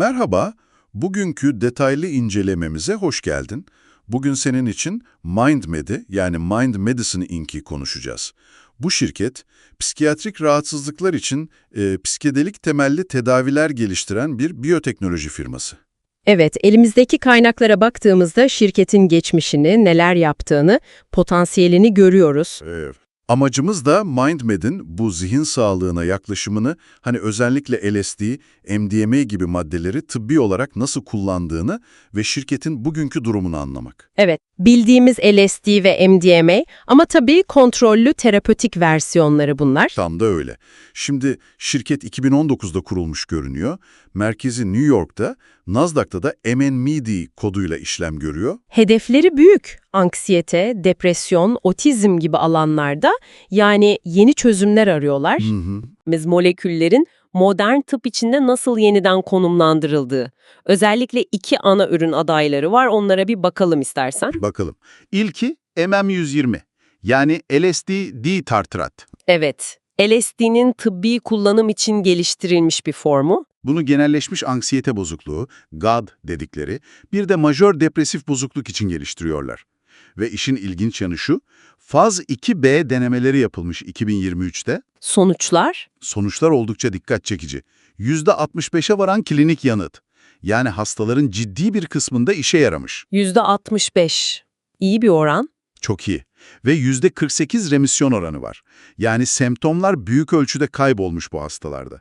Merhaba, bugünkü detaylı incelememize hoş geldin. Bugün senin için MindMed'i yani Mind Medicine Inc.'i konuşacağız. Bu şirket, psikiyatrik rahatsızlıklar için e, psikedelik temelli tedaviler geliştiren bir biyoteknoloji firması. Evet, elimizdeki kaynaklara baktığımızda şirketin geçmişini, neler yaptığını, potansiyelini görüyoruz. Ee, amacımız da MindMed'in bu zihin sağlığına yaklaşımını, hani özellikle LSD, MDMA gibi maddeleri tıbbi olarak nasıl kullandığını ve şirketin bugünkü durumunu anlamak. Evet, bildiğimiz LSD ve MDMA ama tabii kontrollü terapötik versiyonları bunlar. Tam da öyle. Şimdi şirket 2019'da kurulmuş görünüyor. Merkezi New York'ta, Nasdaq'ta da MNMD koduyla işlem görüyor. Hedefleri büyük. Anksiyete, depresyon, otizm gibi alanlarda yani yeni çözümler arıyorlar. Hı hı. Biz moleküllerin modern tıp içinde nasıl yeniden konumlandırıldığı. Özellikle iki ana ürün adayları var. Onlara bir bakalım istersen. Bakalım. İlki MM120 yani LSD D-tartrat. Evet, LSD'nin tıbbi kullanım için geliştirilmiş bir formu. Bunu genelleşmiş anksiyete bozukluğu, GAD dedikleri, bir de majör depresif bozukluk için geliştiriyorlar. Ve işin ilginç yanı şu, faz 2B denemeleri yapılmış 2023'te. Sonuçlar? Sonuçlar oldukça dikkat çekici. %65'e varan klinik yanıt. Yani hastaların ciddi bir kısmında işe yaramış. %65. İyi bir oran. Çok iyi. Ve %48 remisyon oranı var. Yani semptomlar büyük ölçüde kaybolmuş bu hastalarda.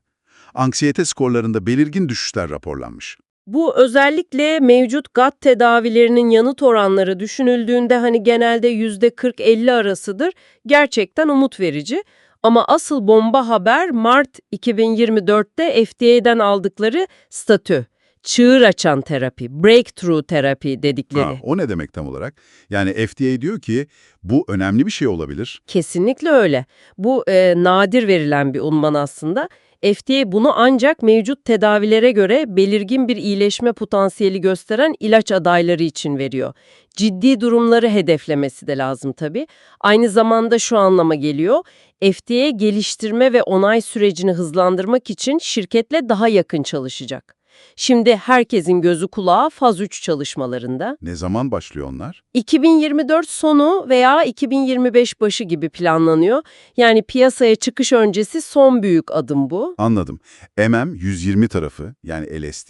Anksiyete skorlarında belirgin düşüşler raporlanmış. Bu özellikle mevcut GAT tedavilerinin yanıt oranları düşünüldüğünde hani genelde %40-50 arasıdır. Gerçekten umut verici. Ama asıl bomba haber Mart 2024'te FDA'den aldıkları statü. Çığır açan terapi, breakthrough terapi dedikleri. Ha, o ne demek tam olarak? Yani FDA diyor ki bu önemli bir şey olabilir. Kesinlikle öyle. Bu e, nadir verilen bir unvan aslında. FDA bunu ancak mevcut tedavilere göre belirgin bir iyileşme potansiyeli gösteren ilaç adayları için veriyor. Ciddi durumları hedeflemesi de lazım tabii. Aynı zamanda şu anlama geliyor. FDA geliştirme ve onay sürecini hızlandırmak için şirketle daha yakın çalışacak. Şimdi herkesin gözü kulağı faz 3 çalışmalarında. Ne zaman başlıyor onlar? 2024 sonu veya 2025 başı gibi planlanıyor. Yani piyasaya çıkış öncesi son büyük adım bu. Anladım. MM120 tarafı yani LSD.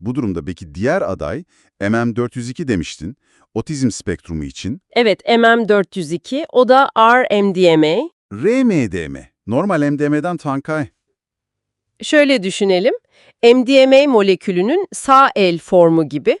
Bu durumda peki diğer aday MM402 demiştin. Otizm spektrumu için. Evet MM402 o da R-MDMA. RMDM. Normal MDM'den tankay. Şöyle düşünelim. MDMA molekülünün sağ el formu gibi.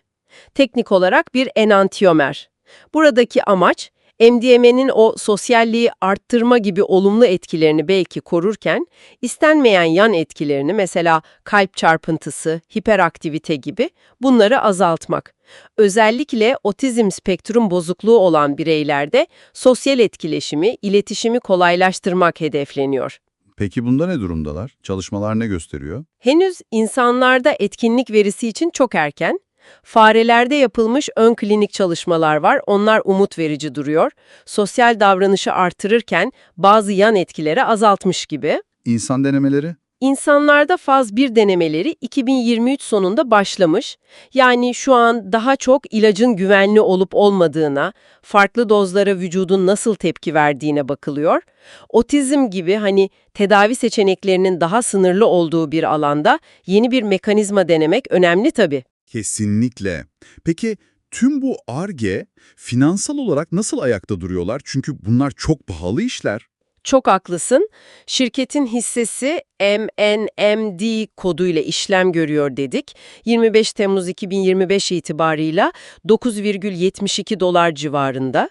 Teknik olarak bir enantiyomer. Buradaki amaç MDMA'nin o sosyalliği arttırma gibi olumlu etkilerini belki korurken, istenmeyen yan etkilerini mesela kalp çarpıntısı, hiperaktivite gibi bunları azaltmak. Özellikle otizm spektrum bozukluğu olan bireylerde sosyal etkileşimi, iletişimi kolaylaştırmak hedefleniyor. Peki bunda ne durumdalar? Çalışmalar ne gösteriyor? Henüz insanlarda etkinlik verisi için çok erken. Farelerde yapılmış ön klinik çalışmalar var. Onlar umut verici duruyor. Sosyal davranışı artırırken bazı yan etkileri azaltmış gibi. İnsan denemeleri? İnsanlarda faz 1 denemeleri 2023 sonunda başlamış. Yani şu an daha çok ilacın güvenli olup olmadığına, farklı dozlara vücudun nasıl tepki verdiğine bakılıyor. Otizm gibi hani tedavi seçeneklerinin daha sınırlı olduğu bir alanda yeni bir mekanizma denemek önemli tabii. Kesinlikle. Peki tüm bu ARGE finansal olarak nasıl ayakta duruyorlar? Çünkü bunlar çok pahalı işler. Çok haklısın. Şirketin hissesi MNMD koduyla işlem görüyor dedik. 25 Temmuz 2025 itibarıyla 9,72 dolar civarında.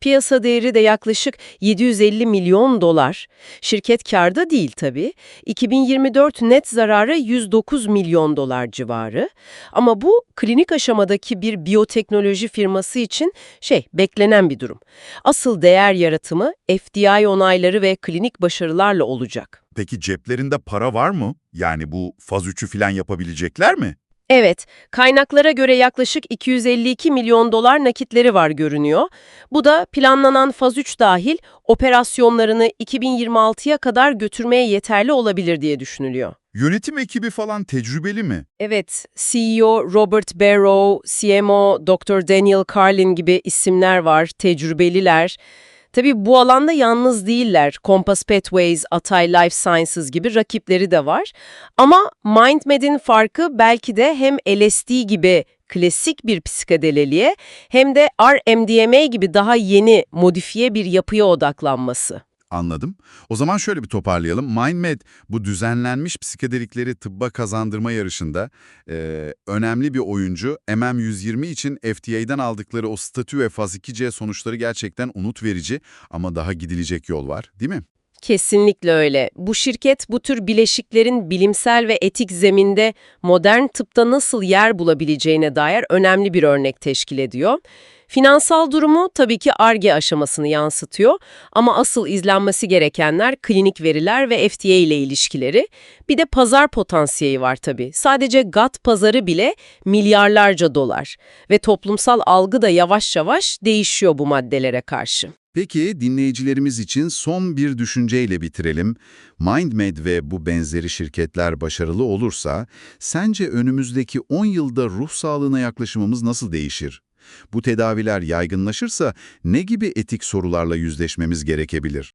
Piyasa değeri de yaklaşık 750 milyon dolar. Şirket karda değil tabii. 2024 net zararı 109 milyon dolar civarı. Ama bu klinik aşamadaki bir biyoteknoloji firması için şey beklenen bir durum. Asıl değer yaratımı FDI onayları ve klinik başarılarla olacak. Peki ceplerinde para var mı? Yani bu faz 3'ü falan yapabilecekler mi? Evet, kaynaklara göre yaklaşık 252 milyon dolar nakitleri var görünüyor. Bu da planlanan faz 3 dahil operasyonlarını 2026'ya kadar götürmeye yeterli olabilir diye düşünülüyor. Yönetim ekibi falan tecrübeli mi? Evet, CEO Robert Barrow, CMO Dr. Daniel Carlin gibi isimler var, tecrübeliler. Tabii bu alanda yalnız değiller. Compass Pathways, Atay Life Sciences gibi rakipleri de var. Ama MindMed'in farkı belki de hem LSD gibi klasik bir psikadeleliğe hem de RMDMA gibi daha yeni, modifiye bir yapıya odaklanması. Anladım. O zaman şöyle bir toparlayalım. MindMed bu düzenlenmiş psikedelikleri tıbba kazandırma yarışında e, önemli bir oyuncu. MM120 için FDA'den aldıkları o statü ve faz 2C sonuçları gerçekten umut verici ama daha gidilecek yol var değil mi? Kesinlikle öyle. Bu şirket bu tür bileşiklerin bilimsel ve etik zeminde modern tıpta nasıl yer bulabileceğine dair önemli bir örnek teşkil ediyor. Finansal durumu tabii ki ARGE aşamasını yansıtıyor ama asıl izlenmesi gerekenler klinik veriler ve FDA ile ilişkileri. Bir de pazar potansiyeli var tabii. Sadece GAT pazarı bile milyarlarca dolar ve toplumsal algı da yavaş yavaş değişiyor bu maddelere karşı. Peki dinleyicilerimiz için son bir düşünceyle bitirelim. MindMed ve bu benzeri şirketler başarılı olursa sence önümüzdeki 10 yılda ruh sağlığına yaklaşımımız nasıl değişir? Bu tedaviler yaygınlaşırsa ne gibi etik sorularla yüzleşmemiz gerekebilir?